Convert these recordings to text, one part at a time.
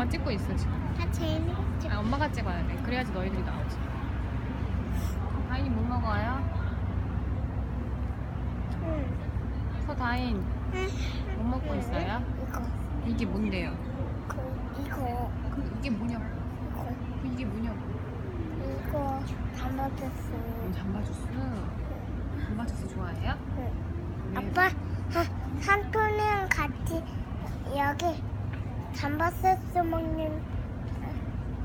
엄마 찍고 있어 지금. 아 쟤는 찍. 아, 엄마가 찍어야 돼. 그래야지 너희들이 나오지. 다인이 뭐 먹어요? 응. 서다인 뭐 먹고 있어요? 이거. 이게 뭔데요? 그 이거. 그 이게 뭐냐고? 이거. 그 이게 뭐냐고? 이거 담아줬어. 음, 잠바주스. 잠바주스 좋아해요? 응. 왜? 아빠, 하, 삼촌이랑 같이 여기 단바세스 먹는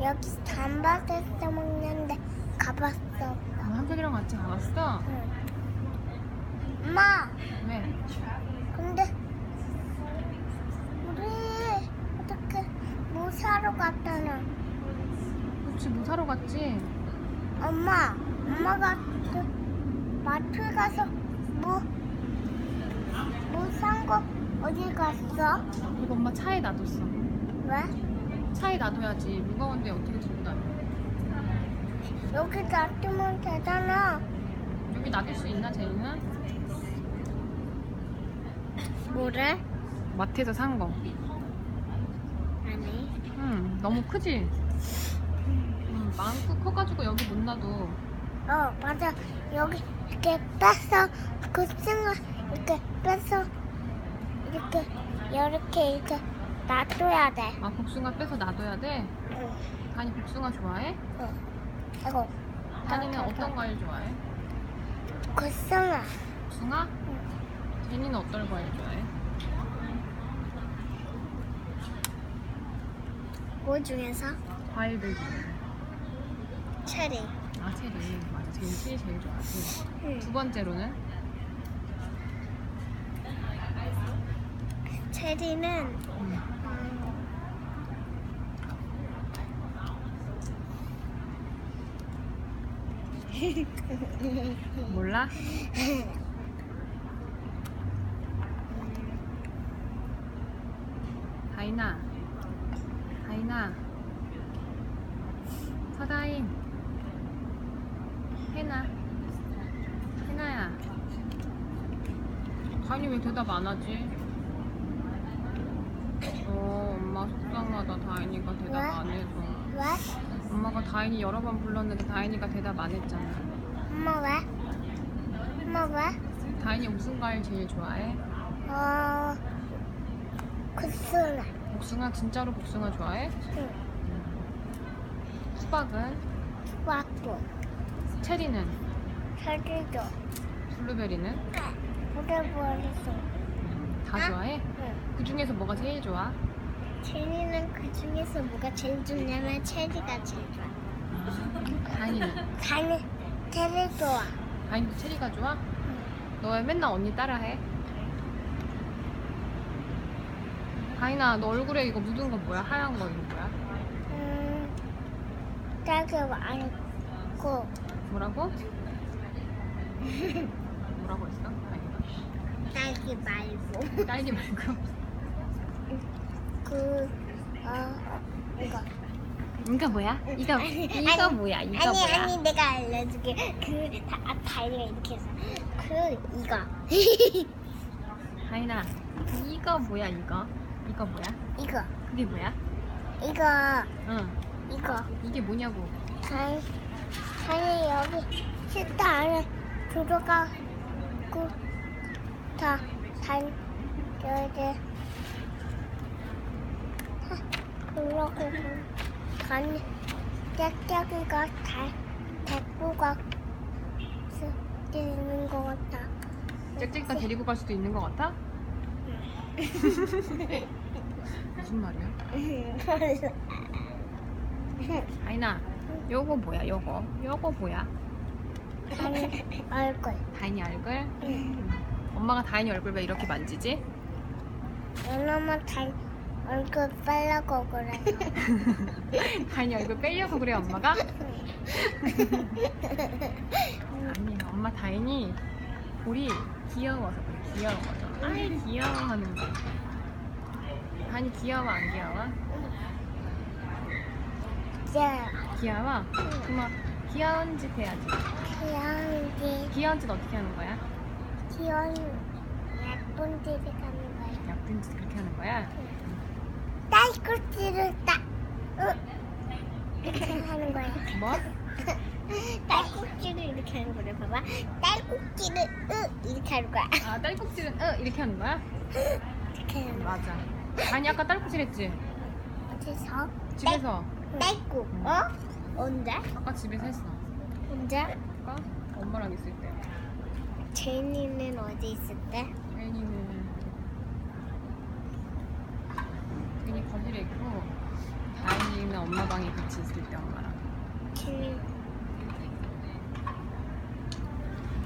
여기 단바세스 먹는데 가봤어. 아, 한솔이랑 같이 가봤어? 응. 엄마, 왜? 근데 우리 어떻게 뭐 사러 갔잖아. 그렇지 뭐 사러 갔지? 엄마, 엄마가 그 마트 가서 뭐뭐산거 어디 갔어? 이거 엄마 차에 놔뒀어. 왜? 차에 놔둬야지. 무거운데 어떻게 들고 다녀? 여기 놔두면 되잖아. 여기 놔둘 수 있나 제이는? 뭐래? 마트에서 산 거. 아니. 응, 너무 크지? 응, 많고 커가지고 여기 못 놔둬. 어, 맞아. 여기 이렇게 빼서 그 층을 이렇게 빼서 이렇게 이렇게 이렇게 놔둬야 돼. 아, 복숭아 빼서 놔둬야 돼? 응. 다니 복숭아 좋아해? 응. 이거 다니는 어떤 과일 좋아해? 그 층을. 복숭아? 제니는 어떤 과일 좋아해? 뭐 중에서? 과일들 중에. 체리. 아, 체리. 맞아, 제니 체리 제일 좋아하지. 응. 두 번째로는? 체리는 음, 몰라? 다인아. 다인아. 서다인. 해나. 해나야. 다인이 왜 대답 안 하지? 어, 엄마 속상하다. 다인이가 대답 왜? 안 해서. 왜? 엄마가 다인이 여러 번 불렀는데 다인이가 대답 안 했잖아. 엄마 왜? 엄마 왜? 다인이 무슨 과일 제일 좋아해? 어, 그 층을. 복숭아 진짜로 복숭아 좋아해? 응. 수박은? 수박도. 체리는? 체리도. 블루베리는? 보내버렸어. 다 아? 좋아해? 응. 그 중에서 뭐가 제일 좋아? 체리는 그 중에서 뭐가 제일 좋냐면 체리가 제일 좋아. 다인이는? 다는 체리 좋아. 다인이도 체리가 좋아? 너 왜 맨날 언니 따라해? 다인아 너 얼굴에 이거 묻은 거 뭐야? 하얀 거 이거 뭐야? 음, 딸기 많고 뭐라고? 뭐라고 했어? 다인이가? 딸기 말고 딸기 말고 그 어, 이거. 이거 뭐야? 이거 이거 아니, 뭐야? 이거 아니 뭐야? 아니 내가 알려줄게. 그 다, 아, 다이가 이렇게 해서 그 이거 다인아 이거 뭐야 이거? 이거 뭐야? 이거 그게 뭐야? 이거 응 이거 이게 뭐냐고 다이 다이 여기 식탁 안에 들어가고 다 단, 여기 그러고 단, 짝짝이가 다 데리고 갈 수도 있는 것 같아. 짹짹이가 데리고 갈 수도 있는 것 같아? 무슨 말이야? 다인아 요거 뭐야 요거 요거 뭐야? 아니, 얼굴. 다인이 얼굴? 응. 엄마가 다인이 얼굴 왜 이렇게 만지지? 왜냐면 다 얼굴 빨라고 그래. 다인이 얼굴 빼려고 그래 엄마가? 아니 엄마 다인이 볼이 귀여워서 그래 귀여워서 아이 귀여워하는 거 다인이 귀여워 안 귀여워? 이제 귀여워? 그만 귀여운 짓 해야지 귀여운지 귀여운 짓 어떻게 하는 거야? 귀여운 예쁜 데를 가는 거야. 약분 짓 그렇게 하는 거야? 딸꾹질을 딱, 으, 이렇게 하는 거야. 뭐? 딸꾹질을 이렇게 하는 거야. 봐봐. 딸꾹질을 으 이렇게 하는 거야. 아 딸꾹질은 어 이렇게 하는 거야? 이렇게 하는 거야. 맞아. 아니 아까 딸꾹질 했지? 어디서? 집에서. 딸꾹. 어? 언제? 아까 집에서 했어. 언제? 아까 엄마랑 있을 때. 제니는 어디 있을 때? 혜인이는 혜인이 거실에 있고 다인이는 엄마 방에 같이 있을 때 엄마랑.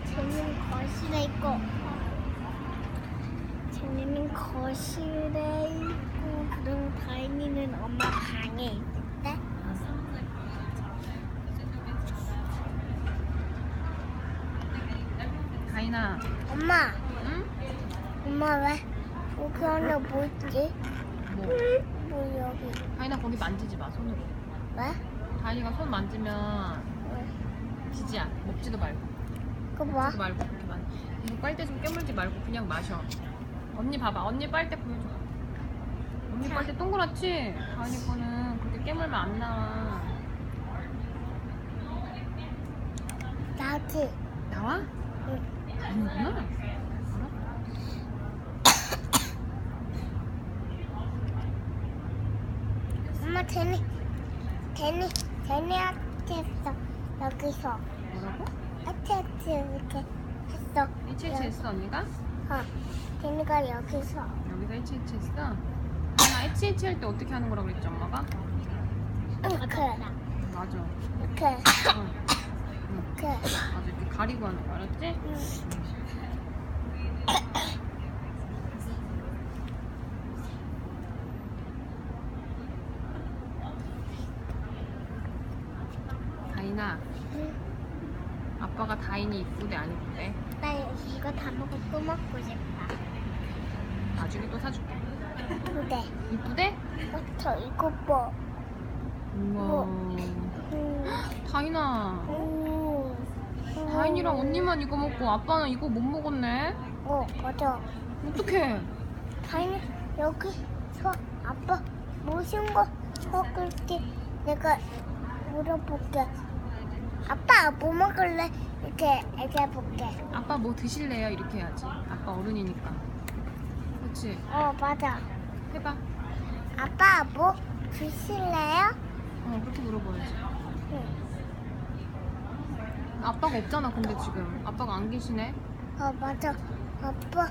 제니는 거실에 있고. 제니는 거실에 있고, 그럼 다인이는 엄마 방에 있을 때? 다인아, 엄마, 응? 엄마 왜? 여기 안에 뭐 있지? 뭐? 뭐 여기? 다인아 거기 만지지 마 손으로. 왜? 다인이가 손 만지면 왜? 지지야 먹지도 말고. 그거 뭐? 먹지도 말고 그렇게 만. 이거 빨대 좀 깨물지 말고 그냥 마셔. 언니 봐봐. 언니 빨대 보여줘. 언니 빨대 동그랗지? 다인이 거는 그렇게 깨물면 안 나와. 나지. 나와? 응. 아니구나. 알아? 엄마 제니, 제니, 제니한테 했어. 여기서. 뭐라고? 아트아트 이렇게 했어. 일치일치 했어 언니가? 어. 제니가 여기서. 여기서 일치일치 했어? 나 일치일치 할때 어떻게 하는 거라고 그랬지 엄마가? 이렇게. 맞아. 이렇게. 응. 응. 이렇게. 맞아. 이렇게 가리고 하는 거 알았지? 응. 다인아, 응. 아빠가 다인이 이쁘대 안 이쁘대? 나 이거 다 먹고 또 먹고 싶다. 나중에 또 사줄게. 근데 이쁘대? 저 이거 뭐? 우와. 음. 다인아, 음. 다인이랑 언니만 이거 먹고 아빠는 이거 못 먹었네? 어 맞아. 어떡해? 다행히 여기서 아빠 무슨 거 먹을지 내가 물어볼게. 아빠 뭐 먹을래? 이렇게 얘기해볼게. 아빠 뭐 드실래요? 이렇게 해야지. 아빠 어른이니까. 그렇지? 어 맞아. 해봐. 아빠 뭐 드실래요? 어, 그렇게 물어봐야지. 응. 아빠가 없잖아, 근데 지금. 아빠가 안 계시네? 어 맞아. 아빠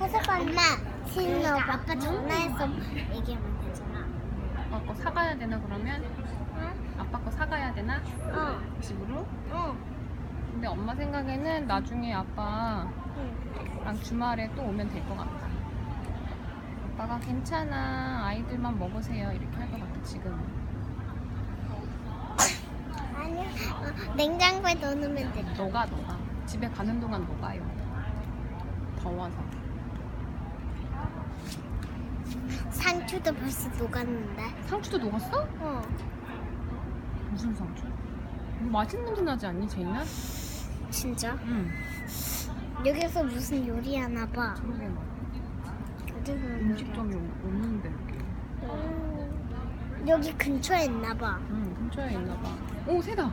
회사 엄마 신나 아빠 전화해서 얘기하면 되잖아. 아빠 거 사가야 되나, 그러면? 응? 아빠 거 사가야 되나? 어. 집으로? 응. 근데 엄마 생각에는 나중에 아빠랑 응. 주말에 또 오면 될 것 같다. 아빠가 괜찮아. 아이들만 먹으세요. 이렇게 할 것 같아, 지금. 아니야. 어, 냉장고에 넣어놓으면 돼. 너가, 너가. 집에 가는 동안 녹아요. 더워서. 상추도 벌써 녹았는데. 상추도 녹았어? 어. 무슨 상추? 이거 맛있는 냄새 나지 않니, 제이나? 진짜? 응. 여기서 무슨 요리 하나 봐. 그러게 막 어디서 음식점이 없- 없는데. 음, 여기 근처에 있나 봐. 응, 근처에 있나 봐. 오, 새다.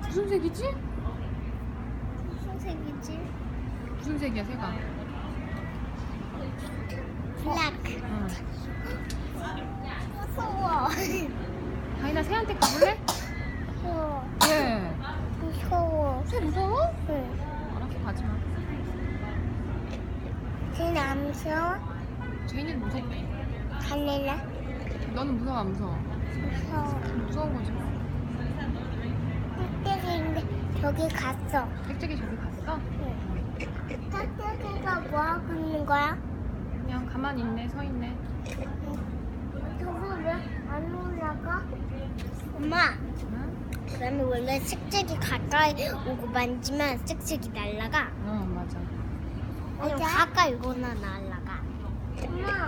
무슨 색이지? 무슨 색이지? 무슨 색이야, 새가? 블랙. 응. 무서워. 다이나 새한테 가볼래? 무서워. 예. 무서워. 새 무서워? 응. 알았어, 가지 마. 쟤는 안 무서워? 제인이는 무섭대. 갈래래? 너는 무서워, 안 무서워? 무서워. 무서운 거지 뭐. 깍대기인데 저기 갔어. 짹짹이 저기 갔어? 응. 깍대기가 뭐 하고 있는 거야? 가만히 있네, 서 있네. 저거 왜 안 올라가? 엄마, 응? 그러면 원래 씩씩이 가까이 오고 만지면 씩씩이 날라가. 응, 맞아. 아니 가까이 오거나 날라가. 엄마,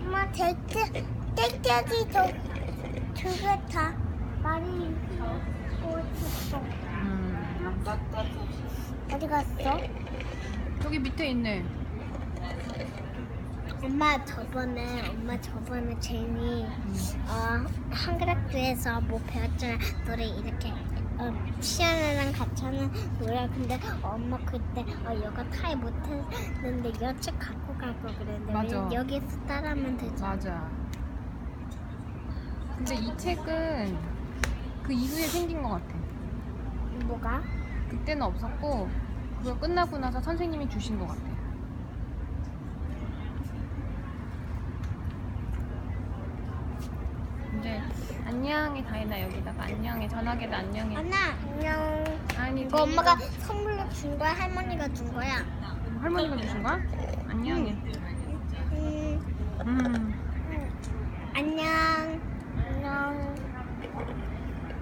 엄마 땡땡 땡땡이 저 저게 다 말이 있어. 음. 어디 갔어? 여기 밑에 있네. 엄마 저번에 엄마 저번에 제니 어, 한글학교에서 뭐 배웠잖아 노래 이렇게 어, 피아노랑 같이 하는 노래 근데 엄마 그때 어, 여가 타이 못했는데 여책 갖고 갈거 그랬는데 맞아. 왜 여기서 따라하면 되잖아 맞아. 근데 이 책은 그 이후에 생긴 것 같아. 뭐가? 그때는 없었고 그거 끝나고 나서 선생님이 주신 것 같아. 이제 안녕해 다이나 여기다가. 안녕해 전화기도 안녕해. 안나 안녕. 아니 이거 엄마가 선물로 준 거야? 할머니가 준 거야? 할머니가 주신 거야? 안녕해. 음, 음. 안녕